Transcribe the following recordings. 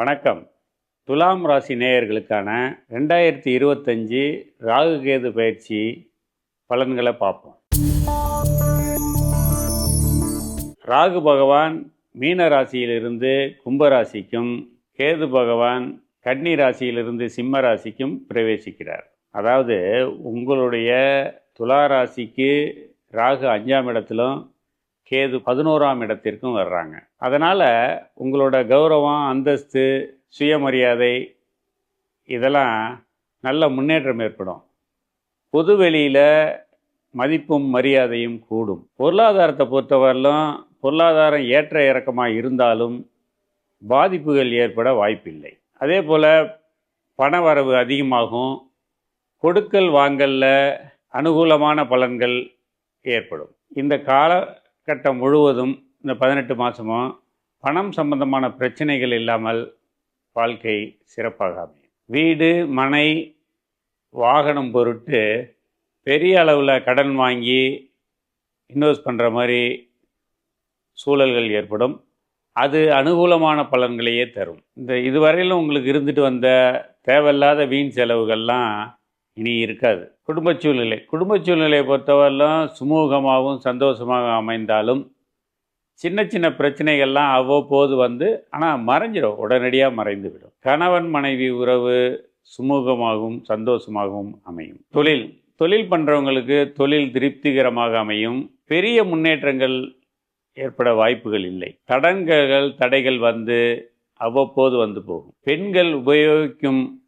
வணக்கம். துலாம் ராசி நேயர்களுக்கான ரெண்டாயிரத்தி இருபத்தஞ்சி ராகு கேது பயிற்சி பலன்களை பார்ப்போம். ராகு பகவான் மீன ராசியிலிருந்து கும்பராசிக்கும் கேது பகவான் கன்னி ராசியிலிருந்து சிம்ம ராசிக்கும் பிரவேசிக்கிறார். அதாவது உங்களுடைய துலா ராசிக்கு ராகு அஞ்சாம் இடத்திலும் கேது பதினோராம் இடத்திற்கும் வர்றாங்க. அதனால் உங்களோட கௌரவம் அந்தஸ்து சுயமரியாதை இதெல்லாம் நல்ல முன்னேற்றம் ஏற்படும். பொதுவெளியில் மதிப்பும் மரியாதையும் கூடும். பொருளாதாரத்தை பொறுத்தவரையிலும் பொருளாதாரம் ஏற்ற இறக்கமாக இருந்தாலும் பாதிப்புகள் ஏற்பட வாய்ப்பில்லை. அதே போல் பண வரவு அதிகமாகும். கொடுக்கல் வாங்கலில் அனுகூலமான பலன்கள் ஏற்படும். இந்த கால காலகட்டம் முழுவதும் இந்த பதினெட்டு மாதமும் பணம் சம்பந்தமான பிரச்சனைகள் இல்லாமல் வாழ்க்கை சிறப்பாக அமையும் வீடு மனை வாகனம் பொருட்டு பெரிய அளவில் கடன் வாங்கி இன்வெஸ்ட் பண்ணுற மாதிரி சூழல்கள் ஏற்படும். அது அனுகூலமான பலன்களையே தரும். இந்த இதுவரையிலும் உங்களுக்கு இருந்துட்டு வந்த தேவையில்லாத வீண் செலவுகள்லாம் இனி இருக்காது. குடும்ப சூழ்நிலை. குடும்ப சூழ்நிலையை பொறுத்தவரையிலும் சுமூகமாகவும் சந்தோஷமாக அமைந்தாலும் சின்ன சின்ன பிரச்சனைகள்லாம் அவ்வப்போது வந்து ஆனால் மறைஞ்சிடும் உடனடியாக மறைந்து விடும் கணவன் மனைவி உறவு சுமூகமாகவும் சந்தோஷமாகவும் அமையும். தொழில். தொழில் பண்ணுறவங்களுக்கு தொழில் திருப்திகரமாக அமையும். பெரிய முன்னேற்றங்கள் ஏற்பட வாய்ப்புகள் இல்லை. தடங்கல்கள் தடைகள் வந்து அவ்வப்போது வந்து போகும். பெண்கள் உபயோகிக்கும்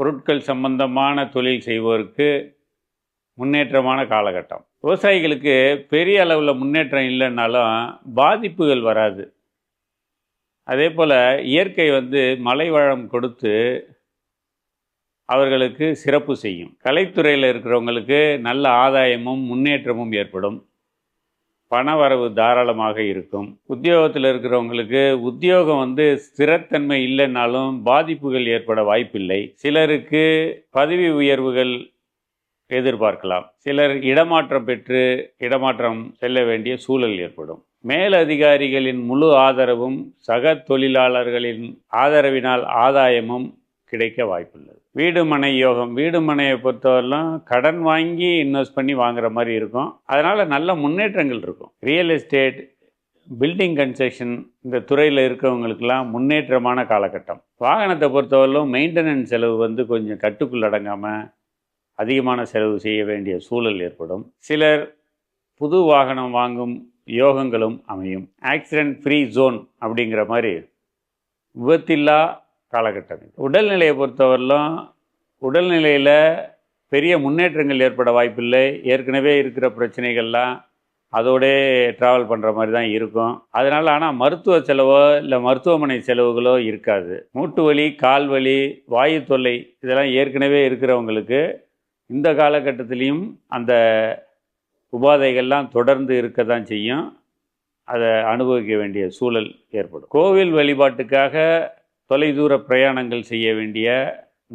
பொருட்கள் சம்பந்தமான தொழில் செய்வோருக்கு முன்னேற்றமான காலகட்டம். விவசாயிகளுக்கு பெரிய அளவில் முன்னேற்றம் இல்லைன்னாலும் பாதிப்புகள் வராது. அதே போல் இயற்கை வந்து மலை வளம் கொடுத்து அவர்களுக்கு சிறப்பு செய்யும். கலைத்துறையில் இருக்கிறவங்களுக்கு நல்ல ஆதாயமும் முன்னேற்றமும் ஏற்படும். பண வரவு தாராளமாக இருக்கும். உத்தியோகத்தில் இருக்கிறவங்களுக்கு உத்தியோகம் வந்து ஸ்திரத்தன்மை இல்லைன்னாலும் பாதிப்புகள் ஏற்பட வாய்ப்பில்லை. சிலருக்கு பதவி உயர்வுகள் எதிர்பார்க்கலாம். சிலர் இடமாற்றம் பெற்று இடமாற்றம் செல்ல வேண்டிய சூழல் ஏற்படும். மேலதிகாரிகளின் முழு ஆதரவும் சக தொழிலாளர்களின் ஆதரவினால் ஆதாயமும் கிடைக்க வாய்ப்புள்ளது. வீடு மனை யோகம் வீடு மனையை பொறுத்தவரையிலும் கடன் வாங்கி இன்வெஸ்ட் பண்ணி வாங்குற மாதிரி இருக்கும். அதனால் நல்ல முன்னேற்றங்கள் இருக்கும். ரியல் எஸ்டேட் பில்டிங் கன்ஸ்ட்ரக்ஷன் இந்த துறையில் இருக்கிறவங்களுக்கெல்லாம் முன்னேற்றமான காலகட்டம். வாகனத்தை பொறுத்தவரையிலும் மெயின்டெனன்ஸ் செலவு வந்து கொஞ்சம் கட்டுக்குள் அடங்காமல் அதிகமான செலவு செய்ய வேண்டிய சூழல் ஏற்படும். சிலர் புது வாகனம் வாங்கும் யோகங்களும் அமையும். ஆக்சிடென்ட் ஃப்ரீ ஜோன் அப்படிங்கிற மாதிரி விபத்தில்லா காலகட்டம் உடல்நிலையை பொறுத்தவரையிலும் உடல்நிலையில் பெரிய முன்னேற்றங்கள் ஏற்பட வாய்ப்பில்லை. ஏற்கனவே இருக்கிற பிரச்சனைகள்லாம் அதோடே ட்ராவல் பண்ணுற மாதிரி தான் இருக்கும். அதனால் ஆனால் மருத்துவ செலவோ இல்லை மருத்துவமனை செலவுகளோ இருக்காது. மூட்டு வலி கால் வலி வாயு தொல்லை இதெல்லாம் ஏற்கனவே இருக்கிறவங்களுக்கு இந்த காலகட்டத்திலையும் அந்த உபாதைகள்லாம் தொடர்ந்து இருக்க தான் செய்யும். அதை அனுபவிக்க வேண்டிய சூழல் ஏற்படும். கோவில் வழிபாட்டுக்காக தொலைதூர பிரயாணங்கள் செய்ய வேண்டிய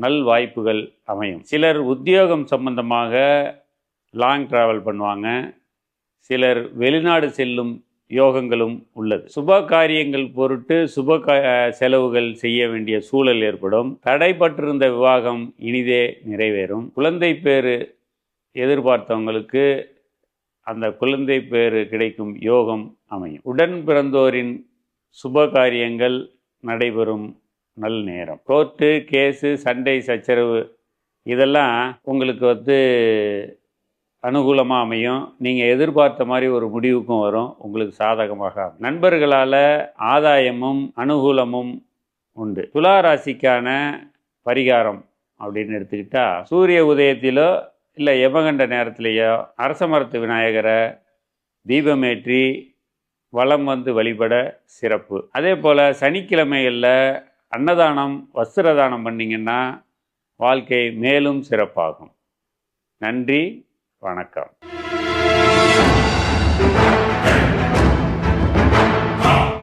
நல் வாய்ப்புகள் அமையும். சிலர் உத்தியோகம் சம்பந்தமாக லாங் டிராவல் பண்ணுவாங்க. சிலர் வெளிநாடு செல்லும் யோகங்களும் உள்ளது. சுப காரியங்கள் பொருட்டு சுப செலவுகள் செய்ய வேண்டிய சூழல் ஏற்படும். தடைப்பட்டிருந்த விவாகம் இனிதே நிறைவேறும். குழந்தை பேறு எதிர்பார்த்தவங்களுக்கு அந்த குழந்தை பேறு கிடைக்கும் யோகம் அமையும். உடன் பிறந்தோரின் சுப காரியங்கள் நடைபெறும் நல் நேரம். கோர்ட்டு கேஸு சண்டை சச்சரவு இதெல்லாம் உங்களுக்கு வந்து அனுகூலமாக அமையும். நீங்கள் எதிர்பார்த்த மாதிரி ஒரு முடிவுக்கும் வரும். உங்களுக்கு சாதகமாக நண்பர்களால் ஆதாயமும் அனுகூலமும் உண்டு. துலா ராசிக்கான பரிகாரம் அப்படின்னு எடுத்துக்கிட்டா சூரிய உதயத்திலோ இல்லை யமகண்ட நேரத்திலேயோ அரச மரத்து விநாயகரை தீபமேற்றி வளம் வந்து வழிபட சிறப்பு. அதே போல் சனிக்கிழமைகளில் அன்னதானம் வஸ்திரதானம் பண்ணிங்கன்னா வாழ்க்கை மேலும் சிறப்பாகும். நன்றி வணக்கம்.